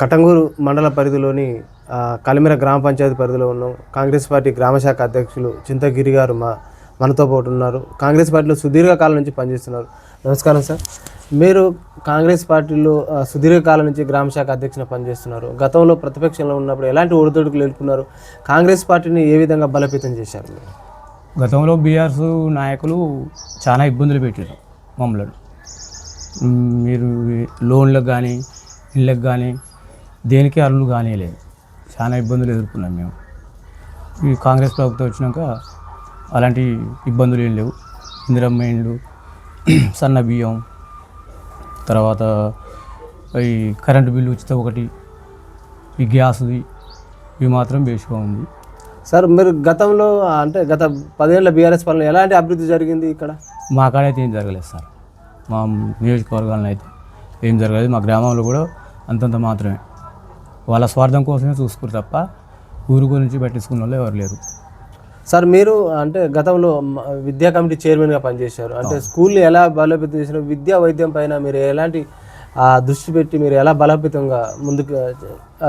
కటంగూరు మండల పరిధిలోని కలిమిర గ్రామ పంచాయతీ పరిధిలో ఉన్నాం కాంగ్రెస్ పార్టీ గ్రామశాఖ అధ్యక్షులు చింతగిరి గారు మా మనతో పాటు ఉన్నారు. కాంగ్రెస్ పార్టీలో సుదీర్ఘకాలం నుంచి పనిచేస్తున్నారు. నమస్కారం సార్. మీరు కాంగ్రెస్ పార్టీలో సుదీర్ఘకాలం నుంచి గ్రామశాఖ అధ్యక్షుని పనిచేస్తున్నారు. గతంలో ప్రతిపక్షంలో ఉన్నప్పుడు ఎలాంటి ఒడిదొడుకులు ఎదుర్కొన్నారు కాంగ్రెస్ పార్టీని ఏ విధంగా బలోపేతం చేశారు? గతంలో బీఆర్ఎస్ నాయకులు చాలా ఇబ్బందులు పెట్టారు మమ్మల్ని. మీరు లోన్లకు కానీ ఇళ్ళకి కానీ దేనికి అర్హులు కానీ లేదు చాలా ఇబ్బందులు ఎదుర్కొన్నాం మేము. ఈ కాంగ్రెస్ ప్రభుత్వం వచ్చినాక అలాంటి ఇబ్బందులు ఏం లేవు. ఇందిరమ్మ ఇండ్లు సన్న బియ్యం తర్వాత ఈ కరెంటు బిల్లు ఉచిత ఒకటి ఈ గ్యాస్ది ఇవి మాత్రం బేసిగా ఉంది. సార్ మీరు గతంలో అంటే గత పదేళ్ళ బీఆర్ఎస్ పాలన ఎలాంటి అభివృద్ధి జరిగింది ఇక్కడ? మా కాడైతే ఏం జరగలేదు సార్. మా నియోజకవర్గాలను అయితే ఏం జరగలేదు. మా గ్రామంలో కూడా అంతంత మాత్రమే. వాళ్ళ స్వార్థం కోసమే చూసుకురు తప్ప ఊరు గురించి పట్టించుకున్న వాళ్ళు ఎవరు లేరు. సార్ మీరు అంటే గతంలో విద్యా కమిటీ చైర్మన్గా పనిచేశారు. అంటే స్కూల్ని ఎలా బలోపేతం చేసిన విద్యా వైద్యం పైన మీరు ఎలాంటి దృష్టి పెట్టి మీరు ఎలా బలోపేతంగా ముందుకు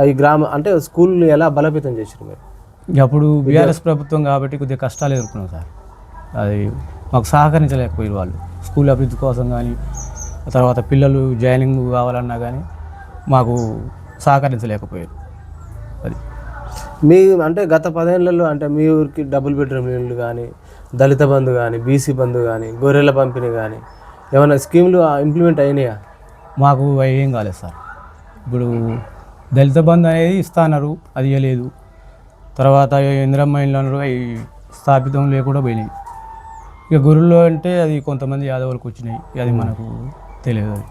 ఈ గ్రామ అంటే స్కూల్ని ఎలా బలోపేతం చేశారు మీరు? అప్పుడు బీఆర్ఎస్ ప్రభుత్వం కాబట్టి కొద్దిగా కష్టాలు ఎదుర్కొన్నాం సార్. అది మాకు సహకరించలేకపోయారు వాళ్ళు. స్కూల్ అభివృద్ధి కోసం కానీ తర్వాత పిల్లలు జాయినింగ్ కావాలన్నా కానీ మాకు సహకరించలేకపోయారు. అది. మీ అంటే గత పదేళ్ళలో అంటే మీ ఊరికి డబుల్ బెడ్రూమ్ ఇళ్ళు కానీ దళిత బంధు కానీ బీసీ బంధు కానీ గొర్రెల పంపిణీ కానీ ఏమైనా స్కీమ్లు ఇంప్లిమెంట్ అయినాయా? మాకు ఏం కాలేదు సార్. ఇప్పుడు దళిత బంధు అనేది ఇస్తాన్నారు అది ఇవ్వలేదు. తర్వాత ఇందిరమ్మ అన్నారు అవి స్థాపితం లేకుండా పోయినాయి. ఇక గురుల్లో అంటే అది కొంతమంది యాదవులకు వచ్చినాయి అది మనకు తెలియదు అది.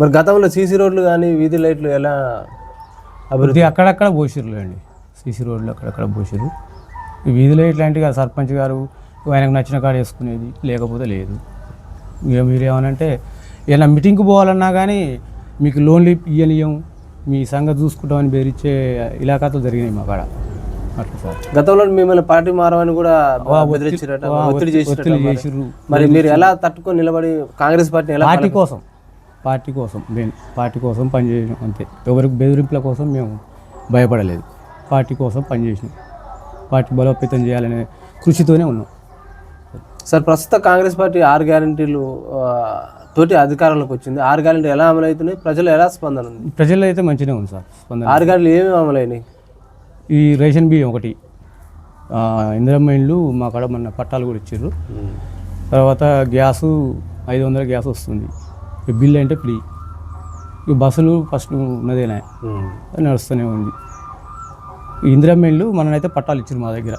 మరి గతంలో సీసీ రోడ్లు కానీ వీధి లైట్లు ఎలా అభివృద్ధి? అక్కడక్కడ పోసిర్రు అండి సీసీ రోడ్లు అక్కడక్కడ పోసిర్రు. ఈ వీధిలో ఇట్లాంటివి సర్పంచ్ గారు ఆయనకు నచ్చిన కాడ వేసుకునేది లేకపోతే లేదు. ఇక మీరు ఏమనంటే ఏదైనా మీటింగ్కి పోవాలన్నా కానీ మీకు లోన్లు ఇయ్యనియం మీ సంగతి చూసుకుంటామని బెదిరించే ఇలాకాతో జరిగినాయి మా కాడ. అట్లా సార్. గతంలో మిమ్మల్ని పార్టీ మారమని కూడా ఒత్తిడి ఒత్తిడి మరి. మరి మీరు ఎలా తట్టుకొని నిలబడి కాంగ్రెస్ పార్టీని ఎలా పార్టీ కోసం. పార్టీ కోసం మేము పార్టీ కోసం పనిచేసినాం అంతే. ఎవరికి బెదిరింపుల కోసం మేము భయపడలేదు. పార్టీ కోసం పనిచేసినాం. పార్టీ బలోపేతం చేయాలనే కృషితోనే ఉన్నాం. సార్ ప్రస్తుత కాంగ్రెస్ పార్టీ ఆరు గ్యారంటీలు తోటి అధికారంలోకి వచ్చింది. ఆరు గ్యారంటీ ఎలా అమలు అవుతున్నాయి ప్రజలు ఎలా స్పందన ఉంది? ప్రజల్లో అయితే మంచిగానే ఉంది సార్ స్పందన. ఆరు గ్యారంటీలు ఏమేమి అమలైనాయి? ఈ రేషన్ బియ్యం ఒకటి ఇందిరమ్మ ఇండ్లు మా కాడ మొన్న పట్టాలు కూడా ఇచ్చారు తర్వాత గ్యాసు ఐదు వందల గ్యాస్ వస్తుంది. బిల్ అంటే ఫ్రీ. ఈ బస్సులు ఫస్ట్ ఉన్నదేనా. నడుస్తూనే ఉంది. ఇండ్లు మననైతే పట్టాలు ఇచ్చారు మా దగ్గర.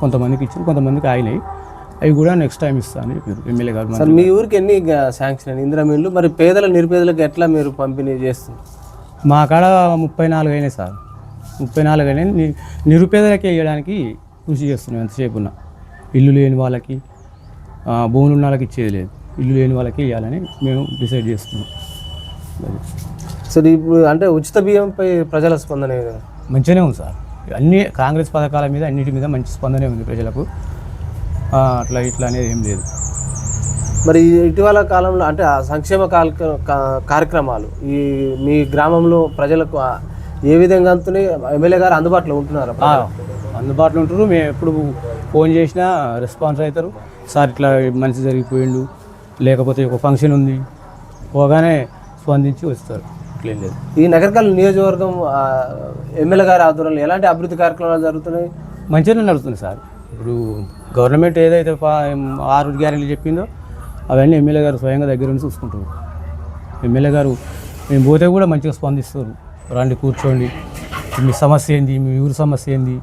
కొంతమందికి ఇచ్చారు కొంతమందికి ఆగినాయి. అవి కూడా నెక్స్ట్ టైం ఇస్తా అని చెప్పారు ఎమ్మెల్యే గారు సార్ మీ ఊరికి ఎన్ని శాంక్షన్ అయినాయి? ఇందిరా మిల్లు మరి పేదల నిరుపేదలకు ఎట్లా మీరు పంపిణీ చేస్తుంది మా కాడ ముప్పై నాలుగు అయినాయి సార్. ముప్పై నాలుగు అయినాయి నిరుపేదలకే ఇవ్వడానికి కృషి చేస్తున్నాం ఎంతసేపు ఉన్నా. ఇల్లు లేని వాళ్ళకి భూములు ఉన్న వాళ్ళకి ఇచ్చేది లేదు. ఇల్లు లేని వాళ్ళకి ఇవ్వాలని మేము డిసైడ్ చేస్తున్నాం. సార్ ఇప్పుడు అంటే ఉచిత బియ్యంపై ప్రజల స్పందన? మంచిగానే ఉంది సార్. అన్ని కాంగ్రెస్ పథకాల మీద అన్నిటి మీద మంచి స్పందనే ఉంది ప్రజలకు. అట్లా ఇట్లా అనేది ఏం లేదు. మరి ఇటీవల కాలంలో అంటే ఆ సంక్షేమ కార్యక్రమాలు ఈ మీ గ్రామంలో ప్రజలకు ఏ విధంగా అందుతున్నాయి ఎమ్మెల్యే గారు అందుబాటులో ఉంటున్నారు అందుబాటులో ఉంటారు మేము ఎప్పుడు ఫోన్ చేసినా రెస్పాన్స్ అవుతారు. సార్ ఇట్లా మనిషి జరిగిపోయిండు. లేకపోతే ఒక ఫంక్షన్ ఉంది పోగానే స్పందించి వస్తారు. ఇట్లేం లేదు. ఈ నగరకాల నియోజకవర్గం ఎమ్మెల్యే గారి ఆధ్వర్యంలో ఎలాంటి అభివృద్ధి కార్యక్రమాలు జరుగుతున్నాయి? మంచిగానే నడుస్తుంది సార్. ఇప్పుడు గవర్నమెంట్ ఏదైతే ఆరు గ్యారెంటీలు చెప్పిందో అవన్నీ ఎమ్మెల్యే గారు స్వయంగా దగ్గర నుంచి చూసుకుంటారు ఎమ్మెల్యే గారు మేము పోతే కూడా మంచిగా స్పందిస్తారు. రండి కూర్చోండి. మీ సమస్య ఏంది? మీ ఊరి సమస్య ఏంది?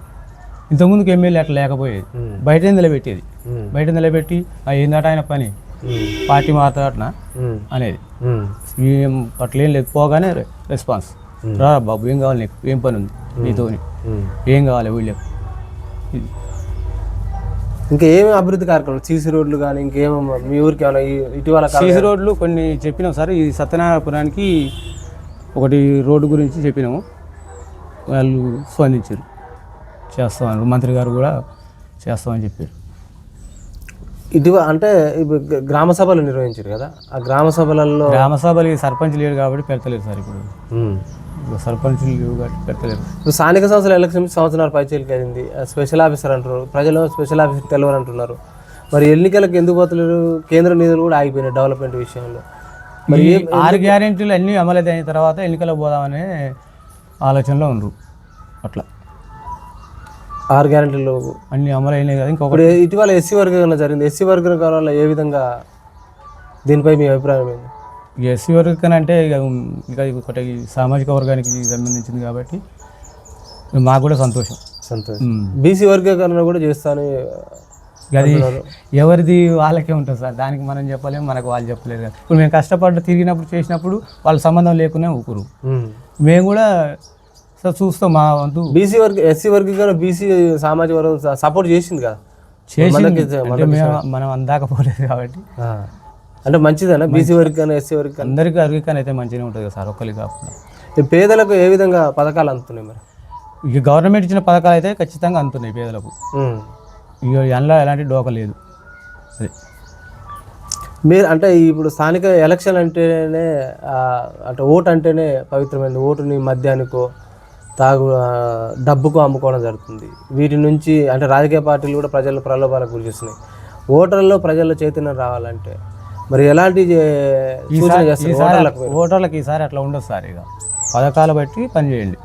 ఇంతకుముందుకు ఎమ్మెల్యే అట్లా లేకపోయేది. బయట నిలబెట్టేది. బయట నిలబెట్టి "ఆ, ఏందట ఆయన పని? పార్టీ మాట్లాడినా అనేది. ఏం అట్లేం లేదు పోగానే రె- రెస్పాన్స్ రా బాబు ఏం కావాలి నీకు? ఏం పని ఉంది? నీతోని. ఏం కావాలి వీళ్ళకి. ఇంకా ఏమి అభివృద్ధి కార్యక్రమాలు? సీసీ రోడ్లు కానీ ఇంకేమో మీ ఊరికి ఏమైనా ఇటీవల సీసీ రోడ్లు కొన్ని చెప్పినాం సార్. ఈ సత్యనారాయణపురానికి ఒకటి రోడ్డు గురించి చెప్పినాము. వాళ్ళు స్పందించారు. చేస్తామని మంత్రి గారు కూడా చేస్తామని చెప్పారు. ఇటీవ అంటే గ్రామ సభలు నిర్వహించారు కదా? ఆ గ్రామ సభలలో గ్రామ సభలకి సర్పంచ్ లేడు కాబట్టి పెడతలేదు సార్ ఇప్పుడు. సర్పంచ్ లేవు కాబట్టి పెడతలేదు ఇప్పుడు స్థానిక సంస్థల ఎలక్షన్ సంవత్సరాల పైచీలకి అయింది. స్పెషల్ ఆఫీసర్ అంటారు ప్రజలు స్పెషల్ ఆఫీసర్ తెలియరు అంటున్నారు. మరి ఎన్నికలకు ఎందుకు పోతలేరు? కేంద్ర నిధులు కూడా ఆగిపోయినాయి డెవలప్మెంట్ విషయంలో. మరి ఆరు గ్యారెంటీలు అన్నీ అయిన తర్వాత ఎన్నికలకు పోదామనే ఆలోచనలో ఉండరు. అట్లా. ఆరు గ్యారెంటీలు అన్ని అమలైనాయి కదా ఇంకొకటి ఇటీవల ఎస్సీ వర్గం జరిగింది. ఎస్సీ వర్గం వల్ల ఏ విధంగా దీనిపై మీ అభిప్రాయం ఏంది ఎస్సీ వర్గం అంటే ఇక ఇక ఒకటి సామాజిక వర్గానికి సంబంధించింది కాబట్టి మాకు కూడా సంతోషం. సంతోషం. బీసీ వర్గీకరణ కూడా చేస్తాను అది ఎవరిది వాళ్ళకే ఉంటుంది సార్. దానికి మనం చెప్పలేము మనకు వాళ్ళు చెప్పలేరు కదా. ఇప్పుడు మేము కష్టపడ్డ తిరిగినప్పుడు చేసినప్పుడు వాళ్ళ సంబంధం లేకునే ఊకురు మేము కూడా సార్ చూస్తాం మా వంతు. బీసీ వర్గ ఎస్సీ వర్గీకరణ బీసీ సామాజిక వర్గం సపోర్ట్ చేసింది కదా? చేసి మనకి అంటే మేము మనం అందాక పోలేదు కాబట్టి. అంటే మంచిదేనా? బీసీ వర్గీకరణ ఎస్సీ వర్గీకరణ అందరికీ అరిగికని అయితే మంచిగానే ఉంటుంది కదా సార్ ఒక్కరికి కాకుండా. పేదలకు ఏ విధంగా పథకాలు అందుతున్నాయి మరి? ఇక గవర్నమెంట్ ఇచ్చిన పథకాలు అయితే ఖచ్చితంగా అందుతున్నాయి పేదలకు. ఇక అందులో ఎలాంటి డోక లేదు. అది. మీరు అంటే ఇప్పుడు స్థానిక ఎలక్షన్ అంటేనే అంటే ఓటు అంటేనే పవిత్రమైనది ఓటుని మద్యానికో తాగు డబ్బుకు అమ్ముకోవడం జరుగుతుంది. వీటి నుంచి అంటే రాజకీయ పార్టీలు కూడా ప్రజల ప్రలోభాలకు గురి చేస్తున్నాయి. ఓటర్లలో ప్రజల్లో చైతన్యం రావాలంటే మరి ఎలాంటి ఓటర్లకు ఈసారి అట్లా ఉండదు సార్ ఇక. పథకాలు బట్టి పని చేయండి.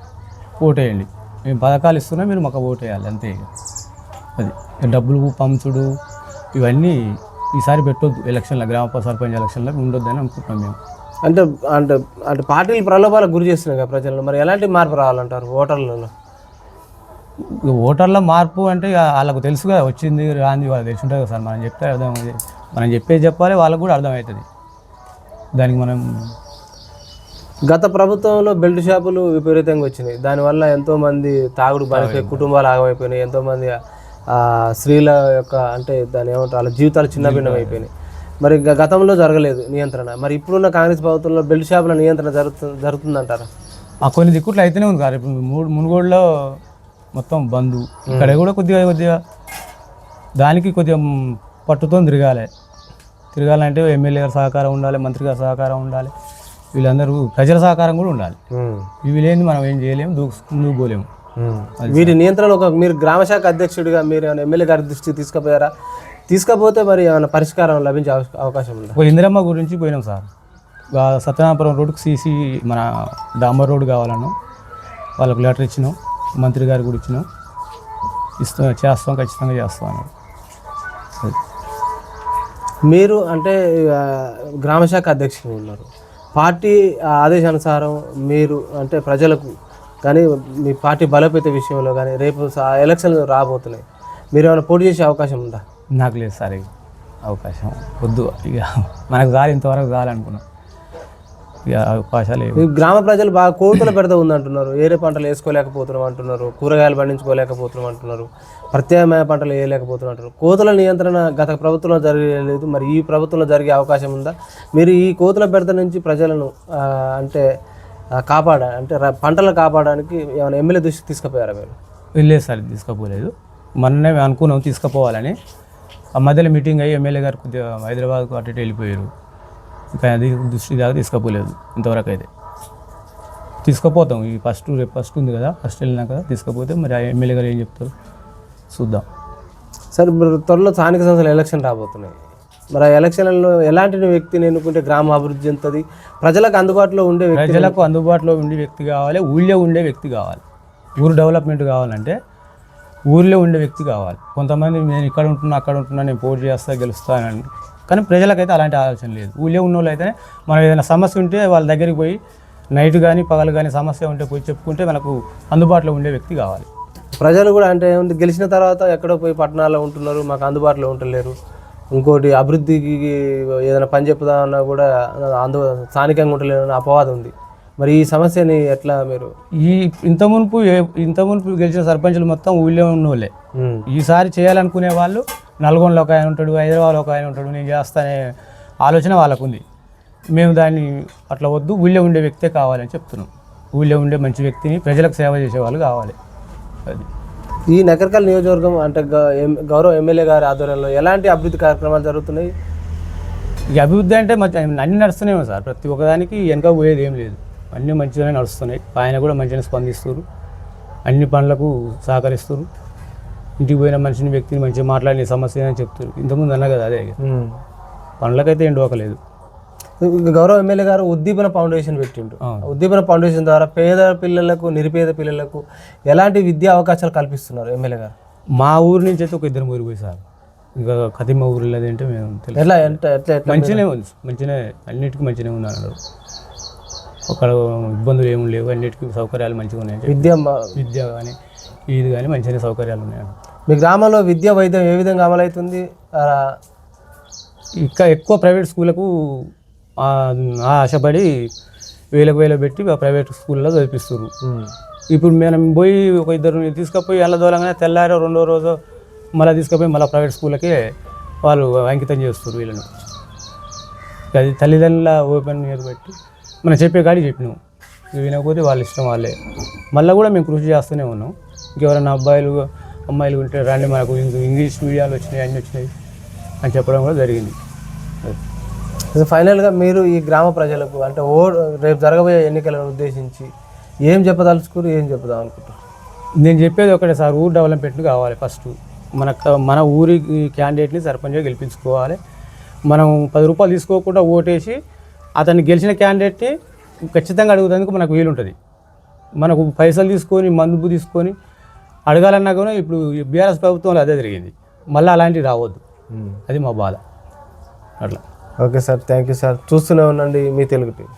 ఓటేయండి మేము పథకాలు ఇస్తున్నా మీరు మాకు ఓటేయాలి అంతే ఇక. అది. డబ్బులు పంచుడు ఇవన్నీ ఈసారి పెట్టొద్దు. ఎలక్షన్లో గ్రామ సర్పంచ్ ఎలక్షన్లో ఉండొద్దని అనుకుంటున్నాం మేము. అంటే అంటే అంటే పార్టీలు ప్రలోభాలకు గురి చేస్తున్నాయి కదా ప్రజలను మరి ఎలాంటి మార్పు రావాలంటారు ఓటర్లలో? ఓటర్ల మార్పు అంటే ఇక వాళ్ళకు తెలుసు కదా వచ్చింది రాంది వాళ్ళకి తెలిసి ఉంటుంది కదా సార్. మనం చెప్తే అర్థం మనం చెప్పేది చెప్పాలి వాళ్ళకు కూడా అర్థమవుతుంది. దానికి మనం గత ప్రభుత్వంలో బెల్ట్ షాపులు విపరీతంగా వచ్చినాయి. దానివల్ల ఎంతో మంది తాగుడు బానిసై కుటుంబాలు ఆగమైపోయినాయి. ఎంతో మంది ఆ, స్త్రీల యొక్క అంటే దాని ఏమంటారు వాళ్ళ జీవితాలు చిన్న భిన్నం అయిపోయినాయి మరి గతంలో జరగలేదు నియంత్రణ. మరి ఇప్పుడున్న కాంగ్రెస్ ప్రభుత్వంలో బెల్ట్ షాపుల నియంత్రణ జరుగుతుంది జరుగుతుందంటారా? ఆ కొన్ని దిక్కుట్లు అయితేనే ఉంది సార్. ఇప్పుడు మూడు మునుగోడులో మొత్తం బంధు ఇక్కడ కూడా కొద్దిగా కొద్దిగా దానికి కొద్దిగా పట్టుతో తిరగాలి. తిరగాలంటే ఎమ్మెల్యే గారి సహకారం ఉండాలి మంత్రి గారి సహకారం ఉండాలి. వీళ్ళందరూ ప్రజల సహకారం కూడా ఉండాలి. ఇవి లేని మనం ఏం చేయలేము దూకు ముందుకు పోలేము వీటి నియంత్రణ ఒక మీరు గ్రామ శాఖ అధ్యక్షుడిగా మీరు ఏమైనా ఎమ్మెల్యే గారి దృష్టికి తీసుకుపోయారా? తీసుకపోతే మరి ఏమైనా పరిష్కారం లభించే అవ- అవకాశం ఉందా? ఇందిరమ్మ గురించి పోయినాం సార్. సత్యనారాయణపురం రోడ్డుకి సీసీ మన డాంబర్ రోడ్డు కావాలను వాళ్ళకు లెటర్ ఇచ్చినాం. మంత్రి గారికి కూడా ఇచ్చినాం. ఇస్తాం చేస్తాం ఖచ్చితంగా చేస్తాం. మీరు అంటే ఆ, గ్రామ శాఖ అధ్యక్షులు ఉన్నారు. పార్టీ ఆదేశానుసారం మీరు అంటే ప్రజలకు కానీ మీ పార్టీ బలోపేత విషయంలో కానీ రేపు ఎలక్షన్లు రాబోతున్నాయి. మీరు ఏమైనా పోటీ చేసే అవకాశం ఉందా? నాకు లేదు సార్ అవకాశం. వద్దు. ఇక మనకు చాలు ఇంతవరకు చాలనుకున్నాం ఇక అవకాశాలు లేవు గ్రామ ప్రజలు బాగా కోతుల పెడత ఉందంటున్నారు. ఏరే పంటలు వేసుకోలేకపోతున్నాం అంటున్నారు. కూరగాయలు పండించుకోలేకపోతున్నాం అంటున్నారు. ప్రత్యామ్నాయ పంటలు వేయలేకపోతున్నాం అంటున్నారు. కోతుల నియంత్రణ గత ప్రభుత్వంలో జరగలేదు. మరి ఈ ప్రభుత్వంలో జరిగే అవకాశం ఉందా? మీరు ఈ కోతుల పెడత నుంచి ప్రజలను అంటే కాపాడ అంటే పంటలు కాపాడడానికి ఏమైనా ఎమ్మెల్యే దృష్టికి తీసుకుపోయారా మీరు? వెళ్ళలేదు సార్ తీసుకుపోలేదు. మొన్నే మేము అనుకున్నాం తీసుకుపోవాలని. ఆ మధ్యలో మీటింగ్ అయ్యి ఎమ్మెల్యే గారు కొద్దిగా హైదరాబాద్కు అటు ఇటు వెళ్ళిపోయారు. ఇంకా అది దృష్టి దాకా తీసుకుపోలేదు ఇంతవరకు అయితే. తీసుకుపోతాం ఈ ఫస్ట్ రేపు ఫస్ట్ ఉంది కదా ఫస్ట్ వెళ్ళినాక తీసుకుపోతే మరి ఆ ఎమ్మెల్యే గారు ఏం చెప్తారు? చూద్దాం. సార్ ఇప్పుడు త్వరలో స్థానిక సంస్థల ఎలక్షన్ రాబోతున్నాయి. మరి ఆ ఎలక్షన్లలో ఎలాంటి వ్యక్తిని ఎన్నుకుంటే గ్రామ అభివృద్ధి చెందుతుంది? ప్రజలకు అందుబాటులో ఉండే ప్రజలకు అందుబాటులో ఉండే వ్యక్తి కావాలి ఊళ్ళో ఉండే వ్యక్తి కావాలి. ఊరు డెవలప్మెంట్ కావాలంటే ఊరిలో ఉండే వ్యక్తి కావాలి. కొంతమంది నేను ఇక్కడ ఉంటున్నా అక్కడ ఉంటున్నా నేను పోటీ చేస్తా గెలుస్తానని కానీ ప్రజలకైతే అలాంటి ఆలోచన లేదు. ఊళ్ళో ఉన్న వాళ్ళు అయితే మనం ఏదైనా సమస్య ఉంటే వాళ్ళ దగ్గరికి పోయి నైట్ కానీ పగలు కానీ సమస్య ఉంటే పోయి చెప్పుకుంటే మనకు అందుబాటులో ఉండే వ్యక్తి కావాలి. ప్రజలు కూడా అంటే ఏముంది గెలిచిన తర్వాత ఎక్కడో పోయి పట్టణాల్లో ఉంటున్నారు మాకు అందుబాటులో ఉంటలేరు. ఇంకోటి అభివృద్ధికి ఏదైనా పని చెప్పుదామన్నా కూడా అందు స్థానికంగా ఉంటలేరు అనే అపవాదం ఉంది. మరి ఈ సమస్యని ఎట్లా మీరు? ఈ ఇంత మునుపు ఇంత మునుపు గెలిచిన సర్పంచులు మొత్తం ఊళ్ళో ఉన్న వాళ్ళే ఈసారి చేయాలనుకునే వాళ్ళు నల్గొండలో ఒక ఆయన ఉంటాడు హైదరాబాద్లో ఒక ఆయన ఉంటాడు నేను చేస్తానే ఆలోచన వాళ్ళకు ఉంది మేము దాన్ని అట్లా వద్దు ఊళ్ళో ఉండే వ్యక్తే కావాలని చెప్తున్నాం. ఊళ్ళో ఉండే మంచి వ్యక్తిని ప్రజలకు సేవ చేసే వాళ్ళు కావాలి. అది. ఈ నకరకల్ నియోజకవర్గం అంటే గౌరవ ఎమ్మెల్యే గారి ఆధ్వర్యంలో ఎలాంటి అభివృద్ధి కార్యక్రమాలు జరుగుతున్నాయి? ఇక అభివృద్ధి అంటే మంచి అన్ని నడుస్తున్నాయి సార్. ప్రతి ఒక్కదానికి వెనక పోయేది ఏం లేదు. అన్నీ మంచిగానే నడుస్తున్నాయి. ఆయన కూడా మంచిగానే స్పందిస్తారు అన్ని పనులకు సహకరిస్తారు ఇంటికి పోయిన మనిషిని వ్యక్తిని మంచిగా మాట్లాడిన సమస్య అని చెప్తారు ఇంతకుముందు అన్నా కదా అదే. పనులకైతే ఏం డోకలేదు గౌరవ ఎమ్మెల్యే గారు ఉద్దీపన ఫౌండేషన్ పెట్టిండు. ఉద్దీపన ఫౌండేషన్ ద్వారా పేద పిల్లలకు నిరుపేద పిల్లలకు ఎలాంటి విద్యా అవకాశాలు కల్పిస్తున్నారు ఎమ్మెల్యే గారు? మా ఊరు నుంచి అయితే ఒక ఇద్దరు ఊరికి పోయి సార్. ఇంకా కదిమ ఊరు లేదంటే మేము ఎట్లా ఎట్లా మంచిగానే ఉంది. మంచిగానే అన్నిటికీ మంచిగానే ఉంది ఒక ఇబ్బందులు ఏమి లేవు. అన్నిటికీ సౌకర్యాలు మంచిగా ఉన్నాయి. విద్య విద్య కానీ ఇది కానీ మంచిగానే సౌకర్యాలు ఉన్నాయి. మీ గ్రామంలో విద్య వైద్యం ఏ విధంగా అమలవుతుంది? ఇంకా ఎక్కువ ప్రైవేట్ స్కూళ్ళకు ఆశపడి వేలకు వేలు పెట్టి ప్రైవేట్ స్కూల్లో చదివిస్తారు ఉమ్. ఇప్పుడు మనం పోయి ఒక ఇద్దరు తీసుకుపోయి దూరంగానే తెల్లారో రెండో రోజు మళ్ళీ తీసుకుపోయి మళ్ళీ ప్రైవేట్ స్కూళ్ళకి వాళ్ళు అంకితం చేస్తారు వీళ్ళని. అది తల్లిదండ్రుల ఓపెన్ ఇయర్ బట్టి మనం చెప్పే కాడికి చెప్పినాం. ఇక వినకపోతే వాళ్ళ ఇష్టం వాళ్ళే. మళ్ళీ కూడా మేము కృషి చేస్తూనే ఉన్నాం. ఇంకెవరైనా అబ్బాయిలు అమ్మాయిలు ఉంటే రండి మనకు ఇంక ఇంగ్లీష్ మీడియాలు వచ్చినాయి అన్నీ వచ్చినాయి అని చెప్పడం కూడా జరిగింది. ఫైనల్గా మీరు ఈ గ్రామ ప్రజలకు అంటే ఓ రేపు జరగబోయే ఎన్నికలను ఉద్దేశించి ఏం చెప్పదలుచుకున్నారు ఏం చెప్పుదాం అనుకుంటారు నేను చెప్పేది ఒకటే సార్ ఊరు డెవలప్మెంట్ కావాలి ఫస్ట్. మన మన ఊరి క్యాండిడేట్ని సర్పంచ్గా గెలిపించుకోవాలి. మనం పది రూపాయలు తీసుకోకుండా ఓటేసి అతన్ని గెలిచిన క్యాండిడేట్ని ఖచ్చితంగా అడుగుతందుకు మనకు వీలుంటుంది. మనకు పైసలు తీసుకొని మందుపు తీసుకొని అడగాలన్నా కూడా ఇప్పుడు బీఆర్ఎస్ ప్రభుత్వంలో అదే జరిగింది. మళ్ళీ అలాంటివి రావద్దు. అది మా బాధ. అట్లా. Okay sir thank you sir. చూస్తూనే ఉండండి మీ తెలుగు టీవీ.